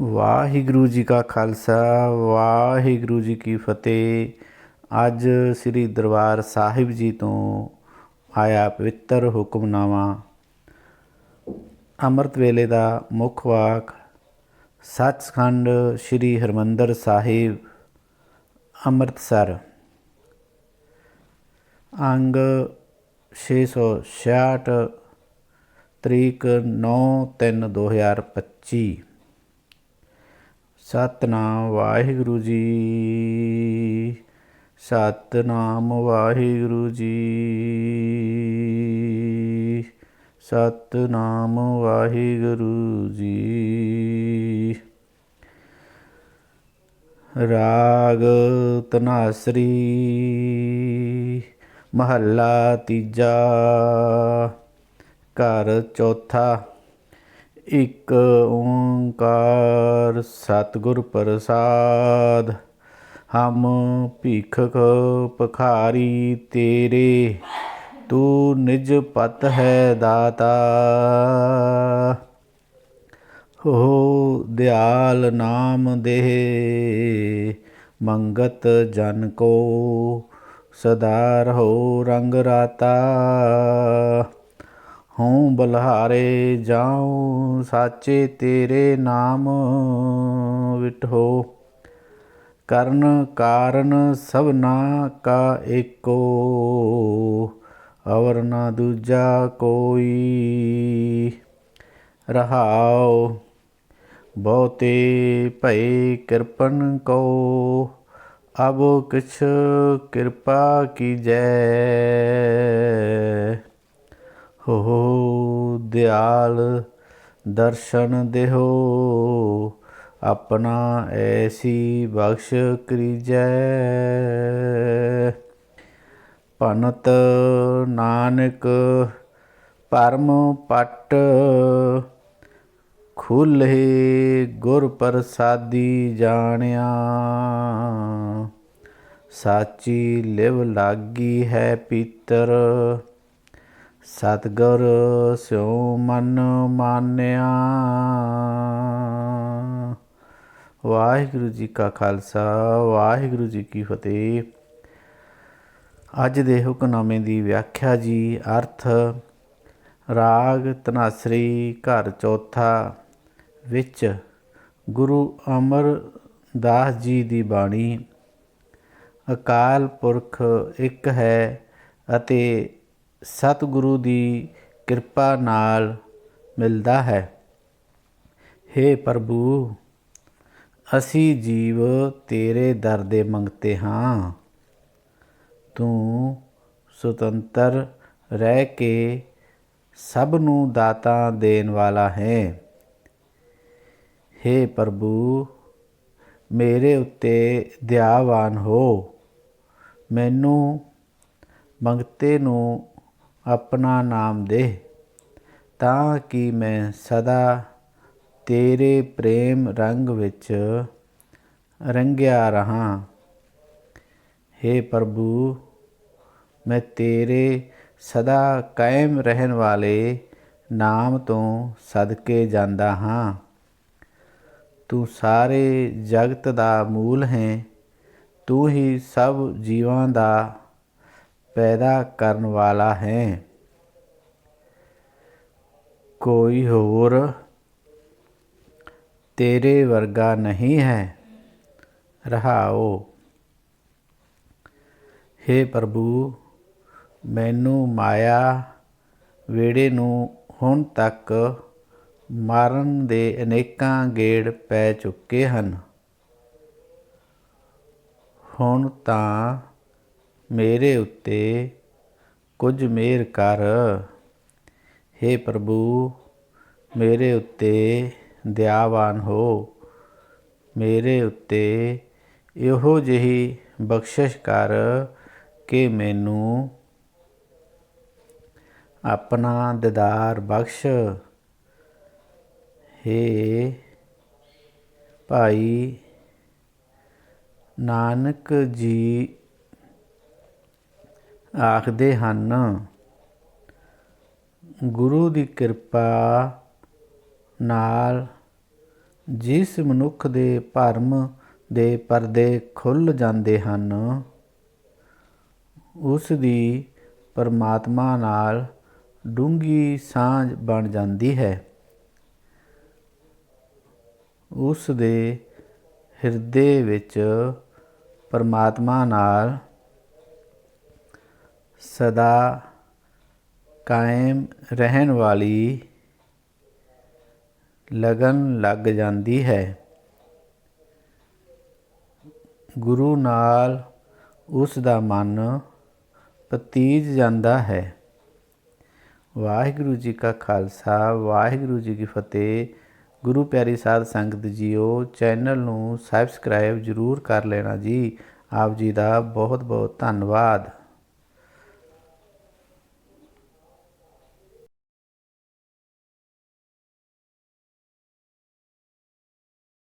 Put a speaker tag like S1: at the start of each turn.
S1: ਵਾਹਿਗੁਰੂ ਜੀ ਕਾ ਖਾਲਸਾ, ਵਾਹਿਗੁਰੂ ਜੀ ਕੀ ਫਤਿਹ। ਅੱਜ ਸ੍ਰੀ ਦਰਬਾਰ ਸਾਹਿਬ ਜੀ ਤੋਂ ਆਇਆ ਪਵਿੱਤਰ ਹੁਕਮਨਾਮਾ। ਅੰਮ੍ਰਿਤ ਵੇਲੇ ਦਾ ਮੁੱਖ ਵਾਕ, ਸੱਚਖੰਡ ਸ੍ਰੀ ਹਰਮੰਦਰ ਸਾਹਿਬ, ਅੰਮ੍ਰਿਤਸਰ। ਅੰਗ 666 ਤਰੀਕ 9/3/2025 ਸਤਨਾਮ ਵਾਹਿਗੁਰੂ ਜੀ। ਸਤਨਾਮ ਵਾਹਿਗੁਰੂ ਜੀ। ਸਤਨਾਮ ਵਾਹਿਗੁਰੂ ਜੀ। ਰਾਗ ਤਨਾਸਰੀ। ਮਹੱਲਾ ਤੀਜਾ। ਘਰ ਚੌਥਾ। ਇੱਕ ਓੰਕਾਰ ਸਤਿਗੁਰ ਪ੍ਰਸਾਦ, ਹਮ ਭੀਖਕ ਪਖਾਰੀ ਤੇਰੇ, ਤੂੰ ਨਿਜ ਪਤ ਹੈ ਦਾਤਾ। ਹੋ ਦਿਆਲ ਨਾਮ ਦੇ ਮੰਗਤ ਜਨ ਕੋ, ਸਦਾ ਰਹੋ ਰੰਗ ਰਾਤਾ। ਹਉ ਬਲਹਾਰੇ ਜਾਉ, ਸਾਚੇ ਤੇਰੇ ਨਾਮ ਵਿਟੋ ਕਰਨ ਕਾਰਨ ਸਭਨਾ ਕਾ ਏਕੋ, ਅਵਰ ਨਾ ਦੂਜਾ ਕੋਈ। ਰਹਾਉ, ਬਹੁਤੇ ਭਈ ਕਿਰਪਨ ਕੋ। ਅਬ ਕਿਛ ਕਿਰਪਾ ਕੀਜੈ ਹੋ ਦਿਆਲ ਦਰਸ਼ਨ ਦੇਹੋ, ਆਪਣਾ ਐਸੀ ਬਖਸ਼ ਕਰੀਜੈ। ਭਨਤ ਨਾਨਕ ਪਰਮ ਪਟ ਖੁੱਲੇ ਗੁਰ ਪ੍ਰਸਾਦੀ ਜਾਣਿਆ। ਸਾਚੀ ਲਿਵ ਲਾਗੀ ਹੈ ਪੀਤਰ। ਸਤਗੁਰ ਸਿਉ ਮਨ ਮਾਨਿਆ। ਵਾਹਿਗੁਰੂ ਜੀ ਕਾ ਖਾਲਸਾ, ਵਾਹਿਗੁਰੂ ਜੀ ਕੀ ਫਤਿਹ। ਅੱਜ ਦੇ ਹੁਕਮਨਾਮੇ ਦੀ ਵਿਆਖਿਆ ਜੀ, ਅਰਥ ਰਾਗ ਤਨਾਸਰੀ ਘਰ ਚੌਥਾ, ਵਿੱਚ ਗੁਰੂ ਅਮਰਦਾਸ ਜੀ ਦੀ ਬਾਣੀ, ਅਕਾਲ ਪੁਰਖ ਇੱਕ ਹੈ ਅਤੇ ਸਤਿਗੁਰੂ ਦੀ ਕਿਰਪਾ ਨਾਲ ਮਿਲਦਾ ਹੈ। हे ਪ੍ਰਭੂ, ਅਸੀਂ ਜੀਵ ਤੇਰੇ ਦਰ ਦੇ ਮੰਗਤੇ ਹਾਂ। ਤੂੰ ਸੁਤੰਤਰ ਰਹਿ ਕੇ ਸਭ ਨੂੰ ਦਾਤਾ ਦੇਣ ਵਾਲਾ ਹੈ। हे ਪ੍ਰਭੂ, ਮੇਰੇ ਉੱਤੇ ਦਇਆਵਾਨ ਹੋ। ਮੈਨੂੰ ਮੰਗਤੇ ਨੂੰ ਆਪਣਾ ਨਾਮ ਦੇ ਤਾਂ ਕਿ ਮੈਂ ਸਦਾ ਤੇਰੇ ਪ੍ਰੇਮ ਰੰਗ ਵਿੱਚ ਰੰਗਿਆ ਰਹਾ। हे ਪ੍ਰਭੂ, ਮੈਂ ਤੇਰੇ ਸਦਾ ਕਾਇਮ ਰਹਿਣ ਵਾਲੇ ਨਾਮ ਤੋਂ ਸਦਕੇ ਜਾਂਦਾ ਹਾਂ। ਤੂੰ ਸਾਰੇ ਜਗਤ ਦਾ ਮੂਲ ਹੈ, ਤੂੰ ਹੀ ਸਭ ਜੀਵਾਂ ਦਾ ਪੈਦਾ ਕਰਨ ਵਾਲਾ ਹੈ। ਕੋਈ ਹੋਰ ਤੇਰੇ ਵਰਗਾ ਨਹੀਂ ਹੈ। ਰਹਾਓ। हे ਪ੍ਰਭੂ, ਮੈਨੂੰ ਮਾਇਆ ਵੇੜੇ ਨੂੰ ਹੁਣ ਤੱਕ ਮਾਰਨ ਦੇ ਅਨੇਕਾਂ ਗੇੜ ਪੈ ਚੁੱਕੇ ਹਨ। ਹੁਣ ਤਾਂ ਮੇਰੇ ਉੱਤੇ ਕੁਝ ਮਿਹਰ ਕਰ। हे ਪ੍ਰਭੂ, ਮੇਰੇ ਉੱਤੇ ਦਇਆਵਾਨ ਹੋ। ਮੇਰੇ ਉੱਤੇ ਇਹੋ ਜਿਹੀ ਬਖਸ਼ਿਸ਼ ਕਰ ਕਿ ਮੈਨੂੰ ਆਪਣਾ ਦਿਦਾਰ ਬਖਸ਼। हे ਭਾਈ, ਨਾਨਕ ਜੀ ਆਖਦੇ ਹਨ, ਗੁਰੂ ਦੀ ਕਿਰਪਾ ਨਾਲ ਜਿਸ ਮਨੁੱਖ ਦੇ ਭਰਮ ਦੇ ਪਰਦੇ ਖੁੱਲ ਜਾਂਦੇ ਹਨ, ਉਸ ਦੀ ਪਰਮਾਤਮਾ ਨਾਲ ਡੂੰਗੀ ਸਾਂਝ ਬਣ ਜਾਂਦੀ ਹੈ। ਉਸ ਦੇ ਹਿਰਦੇ ਵਿੱਚ ਪਰਮਾਤਮਾ ਨਾਲ ਸਦਾ ਕਾਇਮ ਰਹਿਣ ਵਾਲੀ ਲਗਨ ਲੱਗ ਜਾਂਦੀ ਹੈ। ਗੁਰੂ ਨਾਲ ਉਸ ਦਾ ਮਨ ਪਤੀਜ ਜਾਂਦਾ ਹੈ। ਵਾਹਿਗੁਰੂ ਜੀ ਕਾ ਖਾਲਸਾ, ਵਾਹਿਗੁਰੂ ਜੀ ਕੀ ਫਤਿਹ। ਗੁਰੂ ਪਿਆਰੀ ਸਾਧ ਸੰਗਤ ਜੀਓ, ਚੈਨਲ ਨੂੰ ਸਬਸਕ੍ਰਾਈਬ ਜਰੂਰ ਕਰ ਲੈਣਾ ਜੀ। ਆਪ ਜੀ ਦਾ ਬਹੁਤ ਬਹੁਤ ਧੰਨਵਾਦ।